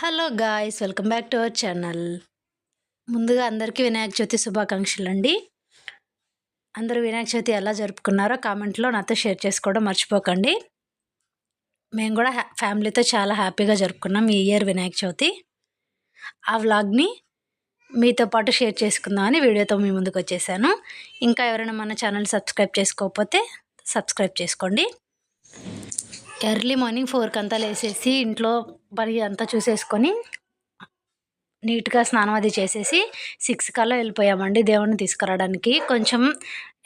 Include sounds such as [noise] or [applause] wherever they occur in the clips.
Hello guys welcome back to our channel. ముందుగా అందరికీ వినాయక చవితి శుభాకాంక్షలు అండి అందరూ వినాయక చవితి ఎలా జరుపుకున్నారో కామెంట్లో నాతో షేర్ చేసుకోవడం మర్చిపోకండి. మేము కూడా హ్యా ఫ్యామిలీతో చాలా హ్యాపీగా జరుపుకున్నాం ఈ ఇయర్ వినాయక చవితి. ఆ వ్లాగ్ని మీతో పాటు షేర్ చేసుకుందామని వీడియోతో మీ ముందుకు వచ్చేసాను. ఇంకా ఎవరైనా మన ఛానల్ సబ్స్క్రైబ్ చేసుకోకపోతే సబ్స్క్రైబ్ చేసుకోండి. ఎర్లీ మార్నింగ్ ఫోర్కి అంతా లేసేసి ఇంట్లో పని అంతా చూసేసుకొని నీట్గా స్నానం అది చేసేసి సిక్స్ కల్లా వెళ్ళిపోయామండి దేవుడిని తీసుకురావడానికి. కొంచెం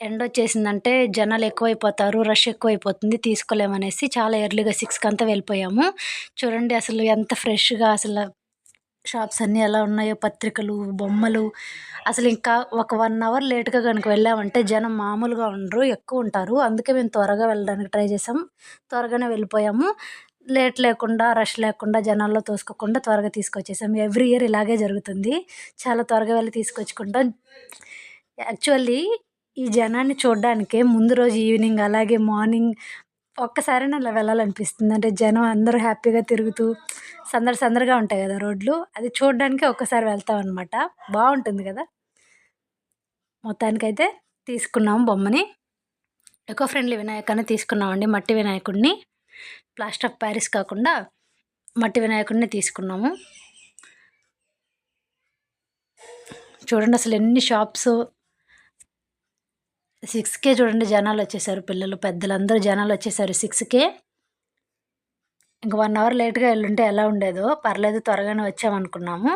ఎండ వచ్చేసిందంటే జనాలు ఎక్కువైపోతారు రష్ ఎక్కువైపోతుంది తీసుకోలేమనేసి చాలా ఎర్లీగా సిక్స్కి అంతా వెళ్ళిపోయాము. చూడండి అసలు ఎంత ఫ్రెష్గా అసలు షాప్స్ అన్నీ ఎలా ఉన్నాయో పత్రికలు బొమ్మలు. అసలు ఇంకా ఒక వన్ అవర్ లేట్గా కనుక వెళ్ళామంటే జనం మామూలుగా ఉండరు ఎక్కువ ఉంటారు. అందుకే మేము త్వరగా వెళ్ళడానికి ట్రై చేసాం. త్వరగానే వెళ్ళిపోయాము. లేట్ లేకుండా రష్ లేకుండా జనాల్లో తోసుకోకుండా త్వరగా తీసుకొచ్చేసాం. ఎవ్రీ ఇయర్ ఇలాగే జరుగుతుంది. చాలా త్వరగా వెళ్ళి తీసుకొచ్చుకుంటాం. యాక్చువల్లీ ఈ జనాన్ని చూడడానికే ముందు రోజు ఈవినింగ్ అలాగే మార్నింగ్ ఒక్కసారైనా అలా వెళ్ళాలనిపిస్తుంది. అంటే జనం అందరూ హ్యాపీగా తిరుగుతూ సందడి సందడిగా ఉంటాయి కదా రోడ్లు. అది చూడడానికే ఒక్కసారి వెళ్తాం అనమాట బాగుంటుంది కదా? మొత్తానికైతే తీసుకున్నాం బొమ్మని. ఎకో ఫ్రెండ్లీ వినాయకాన్ని తీసుకున్నామండి మట్టి వినాయకుడిని. ప్లాస్టర్ ఆఫ్ ప్యారిస్ కాకుండా మట్టి వినాయకుడిని తీసుకున్నాము. చూడండి అసలు ఎన్ని షాప్స్. సిక్స్కే చూడండి జనాలు వచ్చేసారు పిల్లలు పెద్దలు అందరూ జనాలు వచ్చేసారు సిక్స్కే ఇంక వన్ అవర్ లేట్గా వెళ్ళుంటే ఎలా ఉండేదో పర్లేదు త్వరగానే వచ్చామనుకున్నాము.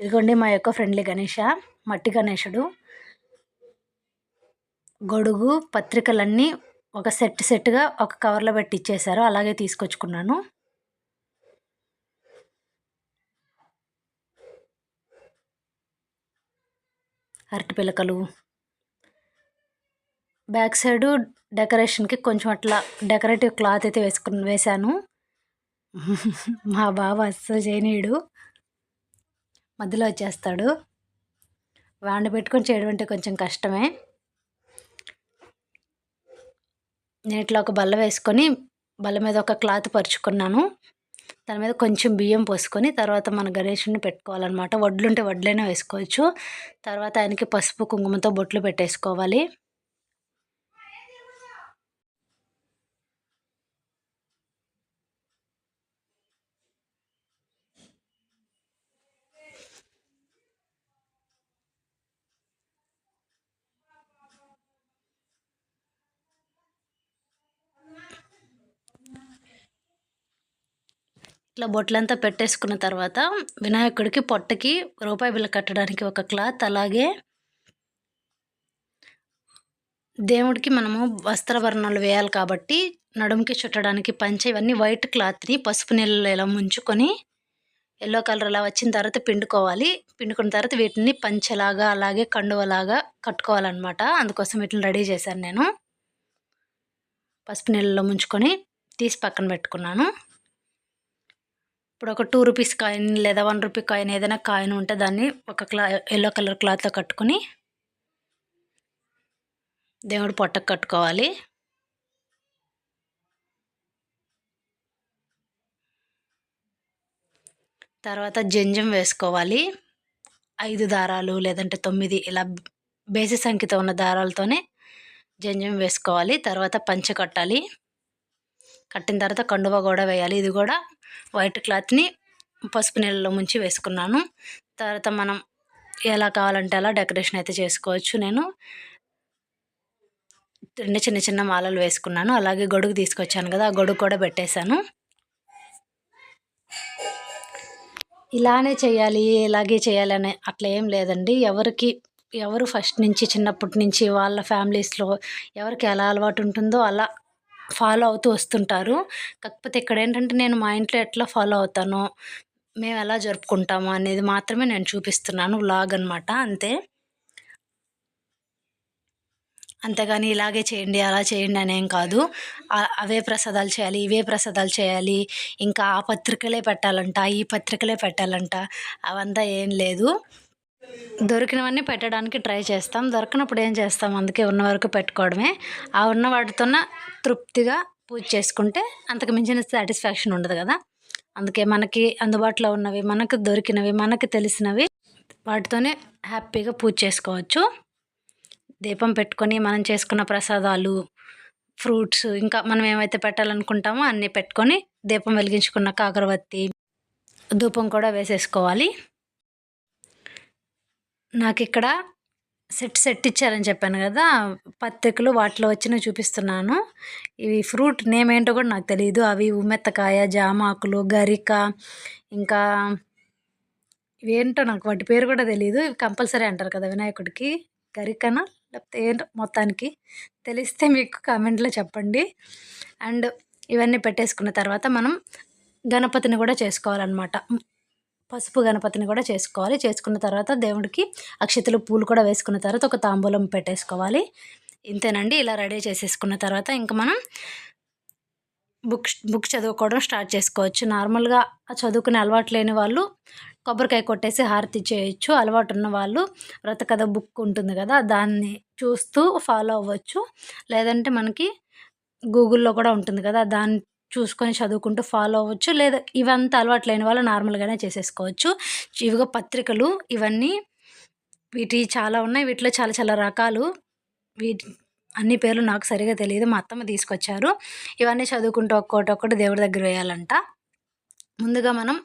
ఇదిగోండి మా యొక్క ఫ్రెండ్లీ గణేష మట్టి గణేషుడు. గొడుగు పత్రికలన్నీ ఒక సెట్ సెట్గా ఒక కవర్లో పెట్టి ఇచ్చేసారు అలాగే తీసుకొచ్చుకున్నాను. అరటి పిలకలు. బ్యాక్ సైడు డెకరేషన్కి కొంచెం అట్లా డెకరేటివ్ క్లాత్ అయితే వేసుకుని వేశాను. [laughs] మా బాబు అస్సలు చేయనీయుడు. మధ్యలో వచ్చేస్తాడు. వాడిని పెట్టుకొని చేయడం అంటే కొంచెం కష్టమే. నీటిలో ఒక బల్ల వేసుకొని బల్ల మీద ఒక క్లాత్ పరుచుకున్నాను. దాని మీద కొంచెం బియ్యం పోసుకొని తర్వాత మన గణేషుని పెట్టుకోవాలన్నమాట. వడ్లుంటే వడ్లైనా వేసుకోవచ్చు. తర్వాత ఆయనకి పసుపు కుంకుమతో బొట్లు పెట్టేసుకోవాలి. ఇట్లా బొట్లంతా పెట్టేసుకున్న తర్వాత వినాయకుడికి పొట్టకి రూపాయి బిల్ల కట్టడానికి ఒక క్లాత్ అలాగే దేవుడికి మనము వస్త్రవర్ణాలు వేయాలి కాబట్టి నడుముకి చుట్టడానికి పంచ ఇవన్నీ వైట్ క్లాత్ని పసుపు నీళ్ళలో ఇలా ముంచుకొని ఎల్లో కలర్ అలా వచ్చిన తర్వాత పిండుకోవాలి. పిండుకున్న తర్వాత వీటిని పంచలాగా అలాగే కండువలాగా కట్టుకోవాలన్నమాట. అందుకోసం వీటిని రెడీ చేశాను నేను. పసుపు నీళ్ళలో ముంచుకొని తీసి పక్కన పెట్టుకున్నాను. ఇప్పుడు ఒక టూ రూపీస్ కాయిన్ లేదా వన్ రూపీ కాయిన్ ఏదైనా కాయిన్ ఉంటే దాన్ని ఒక క్లా ఎల్లో కలర్ క్లాత్లో కట్టుకొని దేవుడు పొట్టకు కట్టుకోవాలి. తర్వాత జంజం వేసుకోవాలి. ఐదు దారాలు లేదంటే తొమ్మిది ఇలా బేసి సంఖ్యతో ఉన్న దారాలతోనే జంజం వేసుకోవాలి. తర్వాత పంచ కట్టాలి. కట్టిన తర్వాత కండువ కూడా వేయాలి. ఇది కూడా వైట్ క్లాత్ని పసుపు నీళ్ళలో ముంచి వేసుకున్నాను. తర్వాత మనం ఎలా కావాలంటే అలా డెకరేషన్ అయితే చేసుకోవచ్చు. నేను రెండు చిన్న చిన్న మాలలు వేసుకున్నాను. అలాగే గొడుగు తీసుకొచ్చాను కదా ఆ గొడుగు కూడా పెట్టేశాను. ఇలానే చేయాలి ఇలాగే చేయాలని అట్లా ఏం లేదండి. ఎవరికి ఎవరు ఫస్ట్ నుంచి చిన్నప్పటి నుంచి వాళ్ళ ఫ్యామిలీస్లో ఎవరికి ఎలా అలవాటు ఉంటుందో అలా ఫాలో అవుతూ వస్తుంటారు. కాకపోతే ఇక్కడ ఏంటంటే నేను మా ఇంట్లో ఎట్లా ఫాలో అవుతానో మేము ఎలా జరుపుకుంటాము అనేది మాత్రమే నేను చూపిస్తున్నాను వ్లాగ్ అనమాట అంతే. అంతేగాని ఇలాగే చేయండి అలా చేయండి అనేం కాదు. అవే ప్రసాదాలు చేయాలి ఇవే ప్రసాదాలు చేయాలి. ఇంకా ఆ పత్రికలే పెట్టాలంట ఈ పత్రికలే పెట్టాలంట. అవంతా ఏం లేదు. దొరికినవన్నీ పెట్టడానికి ట్రై చేస్తాం. దొరకనప్పుడు ఏం చేస్తాం? అందుకే ఉన్న వరకు పెట్టుకోవడమే. ఆ ఉన్న వాటితోన తృప్తిగా పూజ చేసుకుంటే అంతకు మించిన సాటిస్ఫాక్షన్ ఉండదు కదా. అందుకే మనకి అందుబాటులో ఉన్నవి మనకు దొరికినవి మనకు తెలిసినవి వాటితోనే హ్యాపీగా పూజ చేసుకోవచ్చు. దీపం పెట్టుకొని మనం చేసుకున్న ప్రసాదాలు ఫ్రూట్స్ ఇంకా మనం ఏమైతే పెట్టాలనుకుంటామో అన్నీ పెట్టుకొని దీపం వెలిగించుకున్న అగరబత్తి ధూపం కూడా వేసేసుకోవాలి. నాకు ఇక్కడ సెట్ సెట్ ఇచ్చారని చెప్పాను కదా పత్తికలు వాటిలో వచ్చినవి చూపిస్తున్నాను. ఇవి ఫ్రూట్ నేమ్ ఏంటో కూడా నాకు తెలియదు అవి ఉమ్మెత్తకాయ జామాకులు గరిక ఇంకా ఇవేంటో నాకు వాటి పేరు కూడా తెలియదు ఇవి కంపల్సరీ అంటారు కదా వినాయకుడికి. గరికనా? లేకపోతే ఏంటో మొత్తానికి తెలిస్తే మీకు కామెంట్లో చెప్పండి. అండ్ ఇవన్నీ పెట్టేసుకున్న తర్వాత మనం గణపతిని కూడా చేసుకోవాలన్నమాట. పసుపు గణపతిని కూడా చేసుకోవాలి. చేసుకున్న తర్వాత దేవుడికి అక్షతలు పూలు కూడా వేసుకున్న తర్వాత ఒక తాంబూలం పెట్టేసుకోవాలి. ఇంతేనండి. ఇలా రెడీ చేసేసుకున్న తర్వాత ఇంకా మనం బుక్ బుక్ చదువుకోవడం స్టార్ట్ చేసుకోవచ్చు. నార్మల్గా చదువుకునే అలవాటు లేని వాళ్ళు కొబ్బరికాయ కొట్టేసి హారతి చేయొచ్చు. అలవాటు ఉన్న వాళ్ళు వ్రతకథ బుక్ ఉంటుంది కదా దాన్ని చూస్తూ ఫాలో అవ్వచ్చు. లేదంటే మనకి గూగుల్లో కూడా ఉంటుంది కదా దాన్ని చూసుకొని చదువుకుంటూ ఫాలో అవ్వచ్చు. లేదా ఇవంతా అలవాటు లేని వాళ్ళు నార్మల్గానే చేసేసుకోవచ్చు. ఇవిగో పత్రికలు ఇవన్నీ వీటి చాలా ఉన్నాయి. వీటిలో చాలా చాలా రకాలు. వీటి అన్ని పేర్లు నాకు సరిగా తెలియదు. మా అత్తమ్మ తీసుకొచ్చారు. ఇవన్నీ చదువుకుంటూ ఒక్కొక్కటి ఒక్కటి దేవుడి దగ్గర వేయాలంట. ముందుగా మనం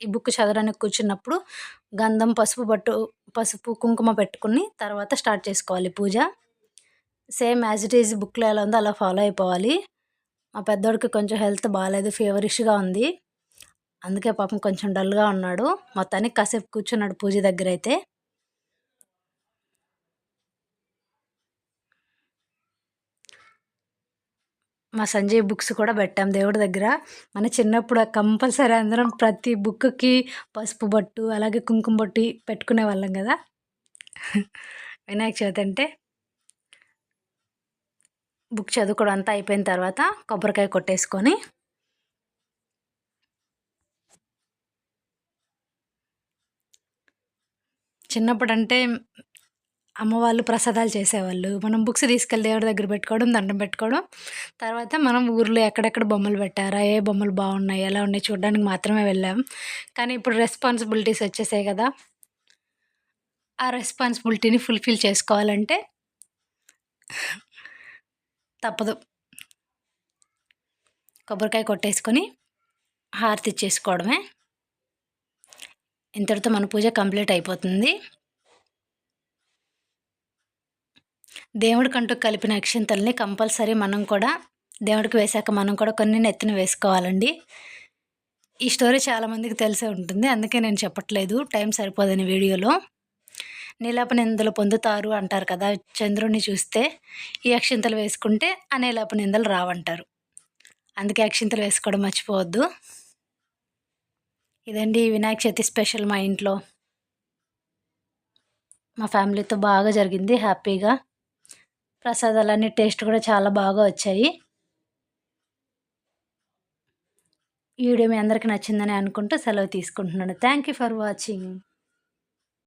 ఈ బుక్ చదవడానికి కూర్చున్నప్పుడు గంధం పసుపు పట్టు పసుపు కుంకుమ పెట్టుకుని తర్వాత స్టార్ట్ చేసుకోవాలి పూజ. సేమ్ యాజ్ ఇట్ ఈజ్ బుక్లో ఎలా ఉందో అలా ఫాలో అయిపోవాలి. మా పెద్దోడికి కొంచెం హెల్త్ బాగాలేదు ఫీవరిష్గా ఉంది. అందుకే పాపం కొంచెం డల్గా ఉన్నాడు. మొత్తానికి కాసేపు కూర్చున్నాడు పూజ దగ్గర అయితే మా సంజయ్ బుక్స్ కూడా పెట్టాం దేవుడి దగ్గర. మన చిన్నప్పుడు కంపల్సరీ అందరం ప్రతి బుక్కి పసుపు బొట్టు అలాగే కుంకుమ బొట్టి పెట్టుకునే వాళ్ళం కదా. వినాయక చవితి అంటే బుక్ చదువుకోవడం అంతా అయిపోయిన తర్వాత కొబ్బరికాయ కొట్టేసుకొని చిన్నప్పుడు అంటే ప్రసాదాలు చేసేవాళ్ళు. మనం బుక్స్ తీసుకెళ్ళి దేవుడి దగ్గర పెట్టుకోవడం దండం పెట్టుకోవడం. తర్వాత మనం ఊర్లో ఎక్కడెక్కడ బొమ్మలు పెట్టారా ఏ బొమ్మలు బాగున్నాయి ఎలా ఉన్నాయి చూడడానికి మాత్రమే వెళ్ళాం. కానీ ఇప్పుడు రెస్పాన్సిబిలిటీస్ వచ్చేసాయి కదా. ఆ రెస్పాన్సిబిలిటీని ఫుల్ఫిల్ చేసుకోవాలంటే తప్పదు. కొబ్బరికాయ కొట్టేసుకొని హారతి ఇచ్చేసుకోవడమే. ఇంతటితో మన పూజ కంప్లీట్ అయిపోతుంది. దేవుడికంటూ కలిపిన అక్షింతల్ని కంపల్సరీ మనం కూడా దేవుడికి వేశాక మనం కూడా కొన్ని నెత్తిన వేసుకోవాలండి. ఈ స్టోరీ చాలామందికి తెలిసే ఉంటుంది. అందుకే నేను చెప్పట్లేదు. టైం సరిపోదని వీడియోలో. నీలాప నిందలు పొందుతారు అంటారు కదా చంద్రుడిని చూస్తే ఈ అక్షింతలు వేసుకుంటే ఆ నీలాప నిందలు రావంటారు. అందుకే అక్షింతలు వేసుకోవడం మర్చిపోవద్దు. ఇదండి వినాయక చవితి స్పెషల్ మా ఇంట్లో. మా ఫ్యామిలీతో బాగా జరిగింది హ్యాపీగా. ప్రసాదాలన్నీ టేస్ట్ కూడా చాలా బాగా వచ్చాయి. ఈ వీడియో మీ అందరికీ నచ్చిందని అనుకుంటూ సెలవు తీసుకుంటున్నాను. Thank you for watching